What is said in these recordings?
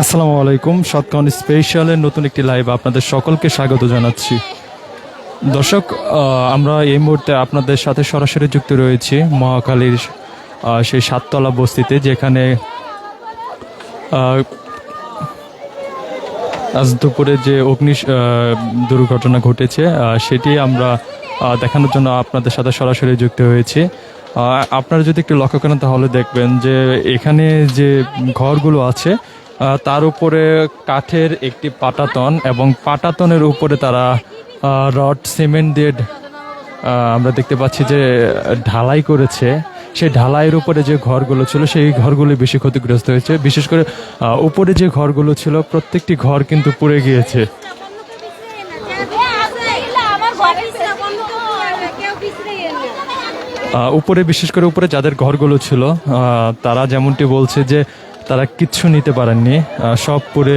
আসসালামু আলাইকুম সৎকাউন স্পেশালের নতুন একটি লাইভ আপনাদের সকলকে স্বাগত জানাচ্ছি। দর্শক আমরা এই মুহূর্তে আপনাদের সাথে সরাসরি যুক্ত রয়েছি মহাকালীর সেই সাততলা বস্তিতে যেখানে আজ দুপুরে যে অগ্নি দুর্ঘটনা ঘটেছে সেটি আমরা দেখানোর জন্য আপনাদের সাথে সরাসরি যুক্ত হয়েছি। আপনারা যদি একটু লক্ষ্য করেন তাহলে দেখবেন যে এখানে যে ঘরগুলো আছে তার উপরে কাঠের একটি পাটাতন এবং পাটাতনের উপরে তারা রড, সিমেন্ট দিয়ে আমরা দেখতে পাচ্ছি যে ঢালাই করেছে। সেই ঢালাইয়ের উপরে যে ঘরগুলো ছিল, সেই ঘরগুলো বেশি ক্ষতিগ্রস্ত হয়েছে। বিশেষ করে উপরে যে ঘরগুলো ছিল, প্রত্যেকটি ঘর কিন্তু পুড়ে গিয়েছে আমার ঘরের বন্ধ কেউ পিছনে আহ, উপরে বিশেষ করে উপরে যাদের ঘরগুলো ছিল তারা যেমনটি বলছে যে তারা কিচ্ছু নিতে পারেননি সব পুরে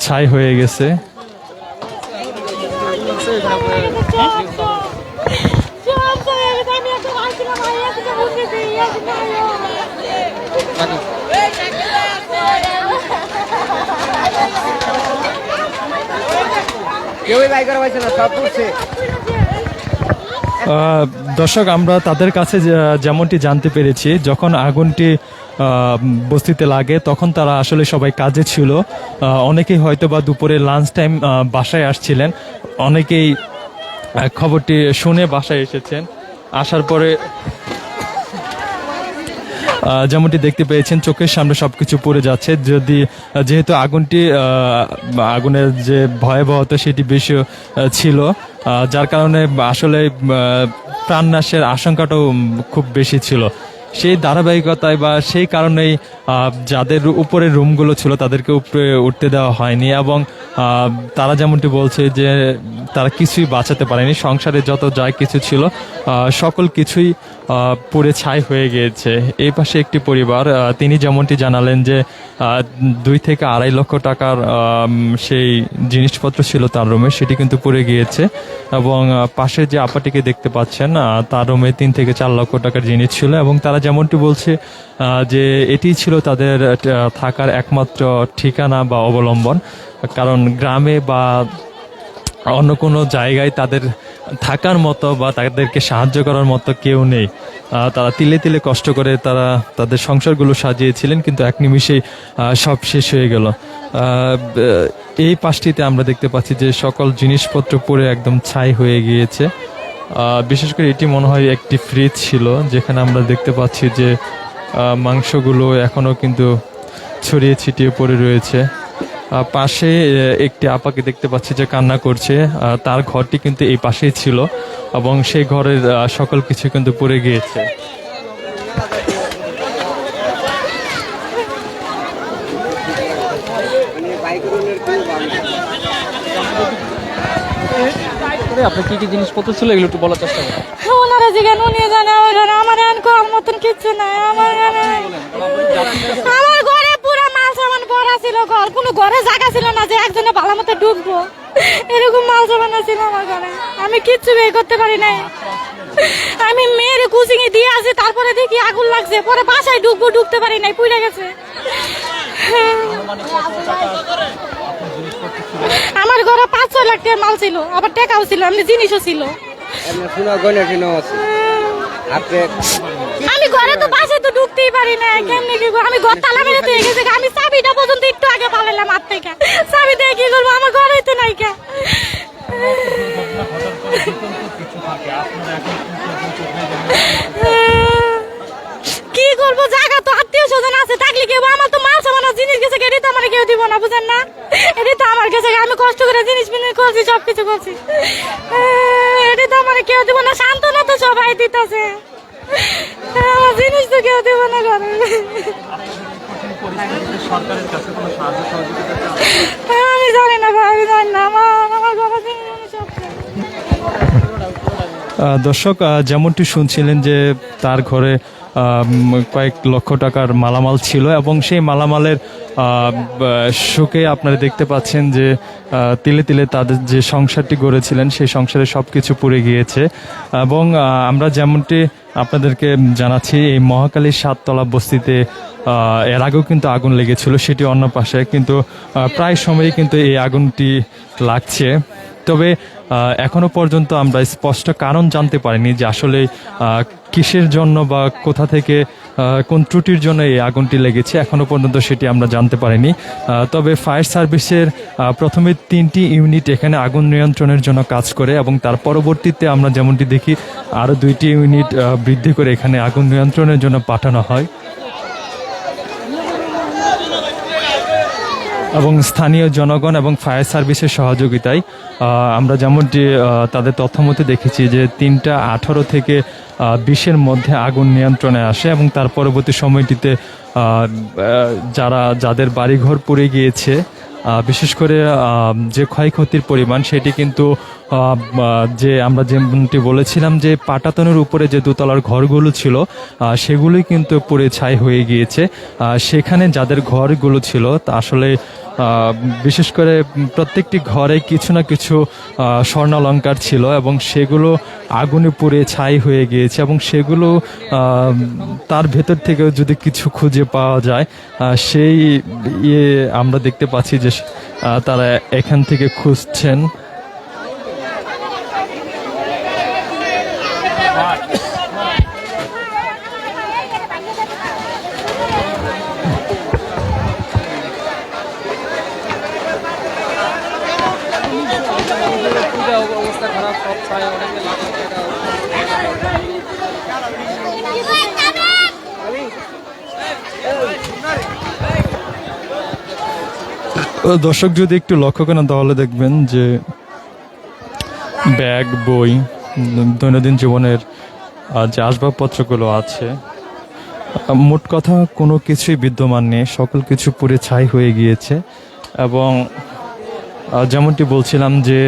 ছাই হয়ে গেছে। কেউই বাই করা পাইছে না সব আহ, দর্শক, আমরা তাদের কাছে যেমনটি জানতে পেরেছি, যখন আগুনটি বস্তিতে লাগে, তখন তারা আসলে সবাই কাজে ছিল। অনেকেই হয়তো বা দুপুরে লাঞ্চ টাইম বাসায় আসছিলেন। অনেকেই খবরটি শুনে বাসায় এসেছেন। আসার পরে যেমনটি দেখতে পেয়েছেন, চোখের সামনে সবকিছু পড়ে যাচ্ছে। যদি যেহেতু আগুনটি আগুনের যে ভয়াবহতা সেটি বেশি ছিল যার কারণে আসলে প্রাণনাশের আশঙ্কাটাও খুব বেশি ছিল। সেই ধারাবাহিকতায় বা সেই কারণেই যাদের উপরে রুমগুলো ছিল তাদেরকে উপরে উঠতে দেওয়া হয়নি এবং তারা যেমনটি বলছে যে তারা কিছুই বাঁচাতে পারেনি। সংসারে যত যা কিছু ছিল সকল কিছুই পুড়ে ছাই হয়ে গিয়েছে। এই পাশে একটি পরিবার তিনি যেমনটি জানালেন যে দুই থেকে আড়াই লক্ষ টাকার সেই জিনিসপত্র ছিল তার রুমে, সেটি কিন্তু পুড়ে গিয়েছে এবং পাশে যে আপাটিকে দেখতে পাচ্ছেন তার রুমে তিন থেকে চার লক্ষ টাকার জিনিস ছিল এবং তারা যেমনটি বলছে যে এটি ছিল তাদের থাকার একমাত্র ঠিকানা বা অবলম্বন। কারণ গ্রামে বা অন্য কোনো জায়গায় তাদের থাকার মতো বা তাদেরকে সাহায্য করার মতো কেউ নেই। তারা তিলে তিলে কষ্ট করে তারা তাদের সংসারগুলো সাজিয়েছিলেন, কিন্তু এক নিমিষেই সব শেষ হয়ে গেল। এই পাশটিতে আমরা দেখতে পাচ্ছি যে সকল জিনিসপত্র পরে একদম ছাই হয়ে গিয়েছে। বিশেষ করে এটি মনে হয় একটি ফ্রিজ ছিল, যেখানে আমরা দেখতে পাচ্ছি যে মাংসগুলো এখনও কিন্তু ছড়িয়ে ছিটিয়ে পড়ে রয়েছে। পাশে একটি আপাকে দেখতে পাচ্ছি যে কান্না করছে। তার ঘরটি কিন্তু এই পাশেই ছিল এবং সেই ঘরের সকল কিছু কিন্তু পড়ে গিয়েছে। আপনার কি কি জিনিসপত্র ছিল? এগুলো একটু বলার চেষ্টা করেন। ওনারা যেখানে উনি জানে জানে আমার এখন করার মতন কিচ্ছু নাই আমার আমার ঘরে পুরো মাল সামান ভরা ছিল ঘর কোনো ঘরে জায়গা ছিল না যে একজনে ভালো মতো ঢুকবো। এরকম মাল সামান ছিল আমার ঘরে। আমি কিচ্ছু বের করতে পারি নাই। আমি মেয়ের কোচিং এ দিয়ে আসি তারপরে দেখি আগুন লাগছে পরে বাসায় ঢুকবো ঢুকতে পারি নাই পুড়ে গেছে। আমার ঘরে পাঁচ ছয় লাখ টাকা মাল ছিল আবার টাকাও ছিল এমনি জিনিসও ছিল। আমি ঘরে তো বাসে তো ঢুকতেই পারি না কেমনি আমি ঘর তালা মেরে দিয়ে গেছে আমি চাবিটা পর্যন্ত একটু আগে পালাইলাম হাত থেকে চাবি দিয়ে কি করব আমার ঘরে তো নাই কে কি করব জায়গা তো আত্মীয় স্বজন আছে থাকলে কেউ আমার তো মাল সামান আর জিনিস গেছে এটি তো আমার কেউ দিব না বুঝেন না এটি তো আমার কাছে আমি কষ্ট করে জিনিস বিনিস করছি সব কিছু করছি এটি তো আমার কেউ না তো সবাই দিতেছে। জিনিস তো কেউ না ঘরে। আমি জানি না ভাই, আমি জানি না, আমার আমার দর্শক যেমনটি শুনছিলেন যে তার ঘরে কয়েক লক্ষ টাকার মালামাল ছিল এবং সেই মালামালের শোকে আপনারা দেখতে পাচ্ছেন যে তিলে তিলে তাদের যে সংসারটি গড়েছিলেন, সেই সংসারে সব কিছু পুড়ে গিয়েছে। এবং আমরা যেমনটি আপনাদেরকে জানাচ্ছি, এই মহাকালীর সাততলা বস্তিতে এর আগেও কিন্তু আগুন লেগেছিল, সেটি অন্য পাশে। কিন্তু প্রায় সময়ই কিন্তু এই আগুনটি লাগছে। তবে এখনও পর্যন্ত আমরা স্পষ্ট কারণ জানতে পারিনি যে আসলে কিসের জন্য বা কোথা থেকে কোন ত্রুটির জন্য এই আগুনটি লেগেছে এখনও পর্যন্ত সেটি আমরা জানতে পারিনি। তবে ফায়ার সার্ভিসের প্রথমে তিনটি ইউনিট এখানে আগুন নিয়ন্ত্রণের জন্য কাজ করে এবং তার পরবর্তীতে আমরা যেমনটি দেখি আরও দুইটি ইউনিট বৃদ্ধি করে এখানে আগুন নিয়ন্ত্রণের জন্য পাঠানো হয়। এবং স্থানীয় জনগণ এবং ফায়ার সার্ভিসের সহযোগিতায় আমরা যেমনটি তাদের তথ্যমতে দেখেছি যে তিনটা আঠারো থেকে বিশের মধ্যে আগুন নিয়ন্ত্রণে আসে এবং তার পরবর্তী সময়টিতে যারা, যাদের বাড়িঘর পুড়ে গিয়েছে বিশেষ করে যে ক্ষয়ক্ষতির পরিমাণ সেটি কিন্তু যে আমরা যেমনটি বলেছিলাম যে পাটাতনের উপরে যে দোতলার ঘরগুলো ছিল সেগুলোই কিন্তু পুড়ে ছাই হয়ে গিয়েছে। সেখানে যাদের ঘরগুলো ছিল, তা আসলে বিশেষ করে প্রত্যেকটি ঘরে কিছু না কিছু স্বর্ণালঙ্কার ছিল এবং সেগুলো আগুনে পুড়ে ছাই হয়ে গিয়েছে এবং সেগুলো তার ভেতর থেকেও যদি কিছু খুঁজে পাওয়া যায় সেই ইয়ে আমরা দেখতে পাচ্ছি যে তারা এখান থেকে খুঁজছেন। দর্শক যদি একটু লক্ষ্য করেন তাহলে দেখবেন যে ব্যাগ, বই, দৈনন্দিন জীবনের যে আসবাবপত্রগুলো আছে মোট কথা কোনো কিছুই বিদ্যমান নেই, সকল কিছু পুড়ে ছাই হয়ে গিয়েছে এবং যেমনটি বলছিলাম যে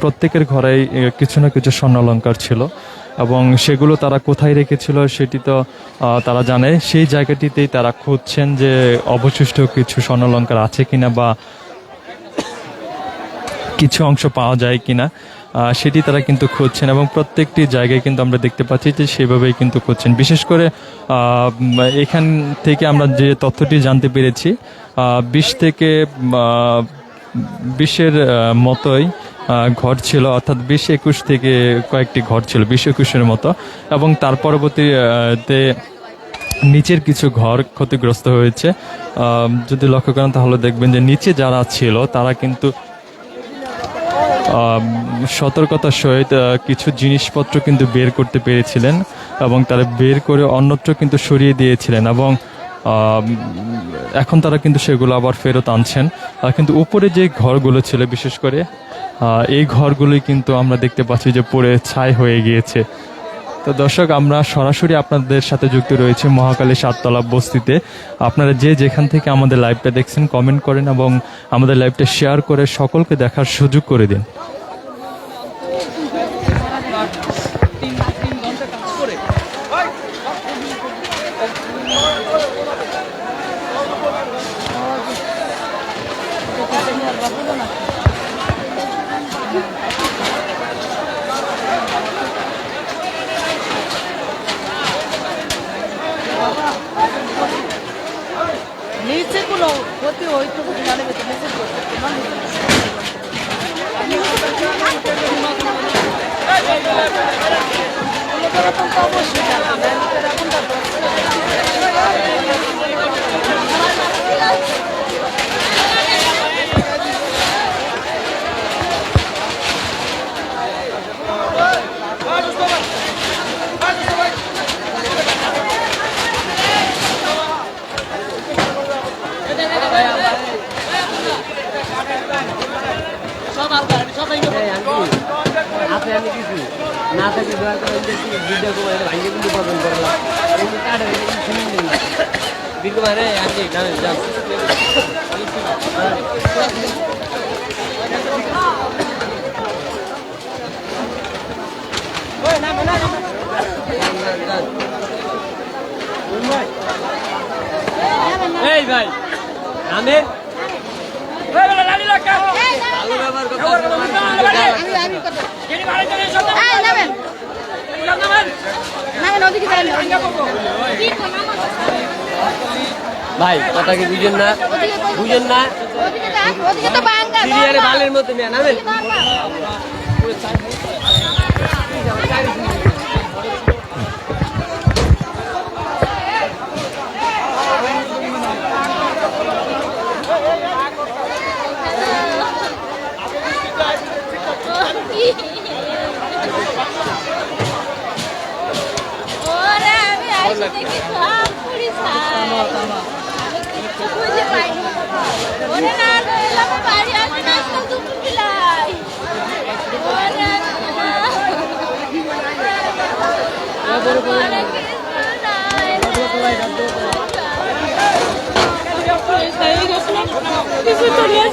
প্রত্যেকের ঘরেই কিছু না কিছু স্বর্ণালঙ্কার ছিল এবং সেগুলো তারা কোথায় রেখেছিল সেটি তো তারা জানে। সেই জায়গাটিতেই তারা খুঁজছেন যে অবশিষ্ট কিছু স্বর্ণালঙ্কার আছে কিনা বা কিছু অংশ পাওয়া যায় কিনা। সেটি তারা কিন্তু খুঁজছেন এবং প্রত্যেকটি জায়গায় কিন্তু আমরা দেখতে পাচ্ছি যে সেভাবেই কিন্তু খুঁজছেন। বিশেষ করে এখান থেকে আমরা যে তথ্যটি জানতে পেরেছি বিশ থেকে বিশের মতোই ঘর ছিল, অর্থাৎ বিশ একুশ থেকে কয়েকটি ঘর ছিল, বিশ একুশের মতো। এবং তার পরবর্তীতে নিচের কিছু ঘর ক্ষতিগ্রস্ত হয়েছে। যদি লক্ষ্য করেন তাহলে দেখবেন যে নিচে যারা ছিল, তারা কিন্তু সতর্কতার সহিত কিছু জিনিসপত্র কিন্তু বের করতে পেরেছিলেন এবং তারা বের করে অন্যত্র কিন্তু সরিয়ে দিয়েছিলেন এবং এখন তারা কিন্তু সেগুলো আবার ফেরত আনছেন। কিন্তু উপরে যে ঘরগুলো ছিল, বিশেষ করে এই ঘরগুলোই কিন্তু আমরা দেখতে পাচ্ছি যে পড়ে ছাই হয়ে গিয়েছে। তো দর্শক, আমরা সরাসরি আপনাদের সাথে যুক্ত রয়েছে মহাকালী সাততলা বস্তিতে। আপনারা যে যেখান থেকে আমাদের লাইভটা দেখছেন কমেন্ট করেন এবং আমাদের লাইভটা শেয়ার করে সকলকে দেখার সুযোগ করে দিন তিন তিন ঘণ্টা কাজ করে নিচে কোনো ক্ষতি হইতো জানে নিচে অবশ্যই জানতে আপনি আমি কিছু না থাকি দয়া করে ভিডিও করে ভাইকে কিন্তু পাবেন করলাম এই যে কাটে না বিকু মানে আগে গানে যাও এই ভাই আমের ভালো ব্যবহার করতে এই, নামেন। নামেন, ওদিকে যান। ভাই কথা কি বুঝেন না? বুঝেন না? সিরিয়ালে। বালের মতো মেয়ে নামেন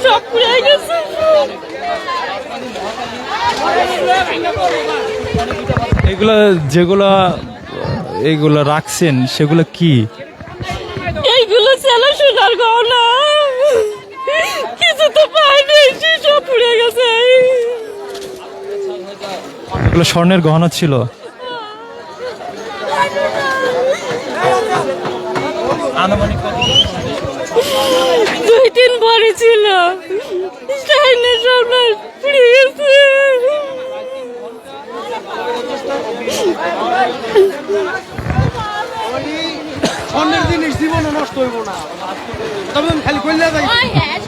সব পুড়ে গেছে। এগুলো যেগুলো এগুলো রাখছেন সেগুলো কি? এইগুলো ছিল সোনার গহনা। কিছু তো পাইনি সব পুড়ে গেছে। এগুলো স্বর্ণের গহনা ছিল। আনুমানিক দুই দিন পরে ছিল। সাইনে সব নষ্ট পুড়ে গেছে। অন্যের জিনিস জীবনে নষ্ট হইব না। তবে খালি কইলা যাই হ্যাঁ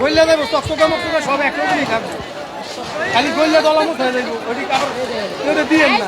কইলা যাইব তক্তকা মক্তকা সব একরকমই থাকবে খালি কইলা দলামত হয়ে যাইব ওটি কেউ দিয়েন না।